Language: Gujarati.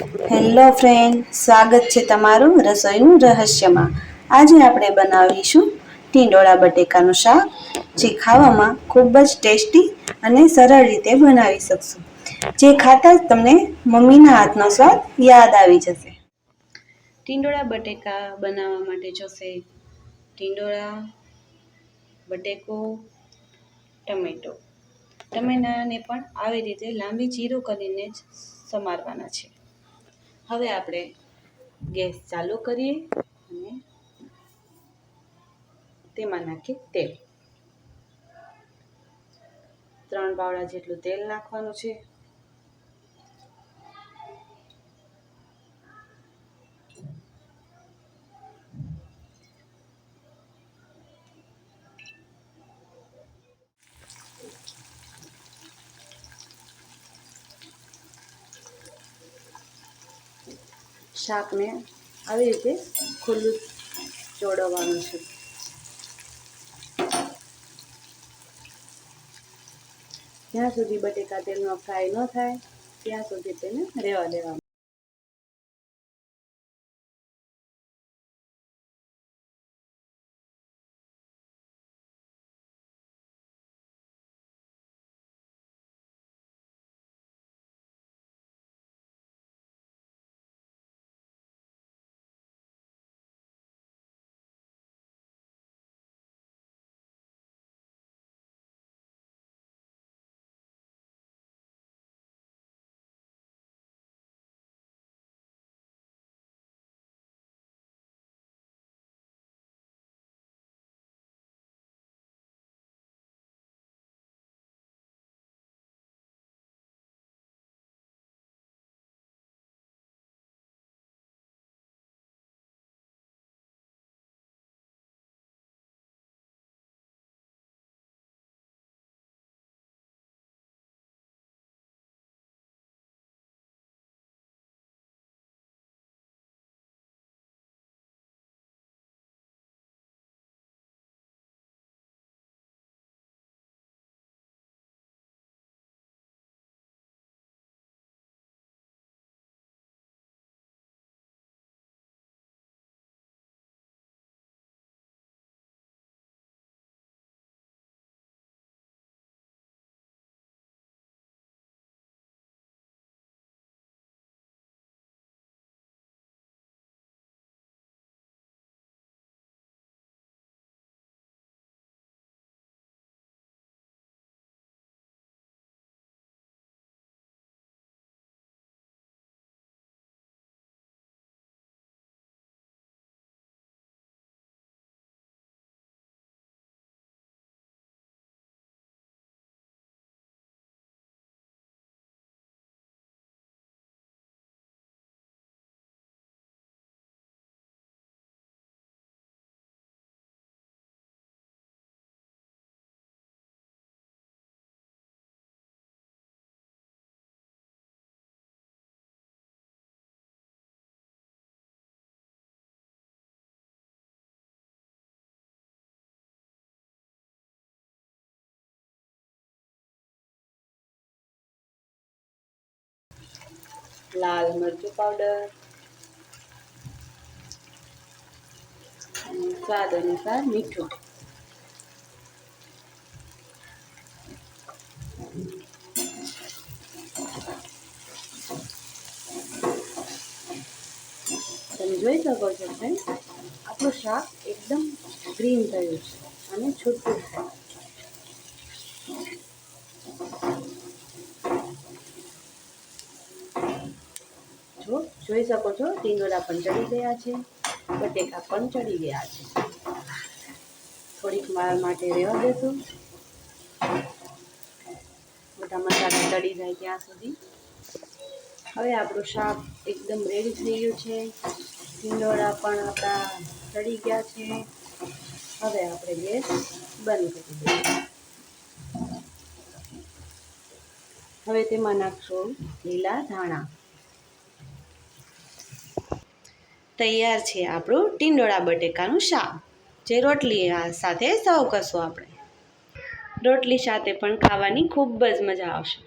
હેલો ફ્રેન્ડ, સ્વાગત છે તમારું રસોઈનું રહસ્યમાં. આજે આપણે બનાવીશું ટીંડોળા બટેકાનું શાક, જે ખાવામાં ખૂબ જ ટેસ્ટી અને સરળ રીતે બનાવી શકશું. જે ખાતા જ તમને મમ્મીના હાથનો સ્વાદ યાદ આવી જશે. ટીંડોળા બટેકા બનાવવા માટે જોશે ટીંડોળા, બટેકો, ટમેટો. ટમેટાને પણ આવી રીતે લાંબી ચીરો કરીને જ સમારવાના છે. હવે આપણે ગેસ ચાલુ કરીએ અને તેમાં નાખીએ તેલ. ત્રણ બાવડા જેટલું તેલ નાખવાનું છે. શાકને આવી રીતે ખુલ્લું ચોડવવાનું છે. જ્યાં સુધી બટેકા તેલમાં ફ્રાય ન થાય, ત્યાં સુધી તેને રહેવા દેવાનું. લાલ મરચું પાવડર સ્વાદ અનુસાર મીઠું. તમે જોઈ શકો છો ફ્રેન્ડ આપણું શાક એકદમ ગ્રીન થયું છે અને છૂટું છે. જો જોઈ શકો છો, ટીંડોળા પણ ચડી ગયા છે, બટેકા પણ ચડી ગયા છે. થોડીક વાર માટે રહેવા દેશું બધા મસાલા ચડી જાય ત્યાં સુધી. હવે આપણું શાક એકદમ રેડી થઈ ગયું છે. ટીંડોળા પણ આપણા ચડી ગયા છે. હવે આપણે ગેસ બંધ કરી દઈએ હવે તેમાં નાખશું લીલા ધાણા. તૈયાર છે આપણું ટીંડોળા બટેકાનું શાક. જે રોટલી સાથે સર્વ કરશું આપણે. રોટલી સાથે પણ ખાવાની ખૂબ જ મજા આવશે.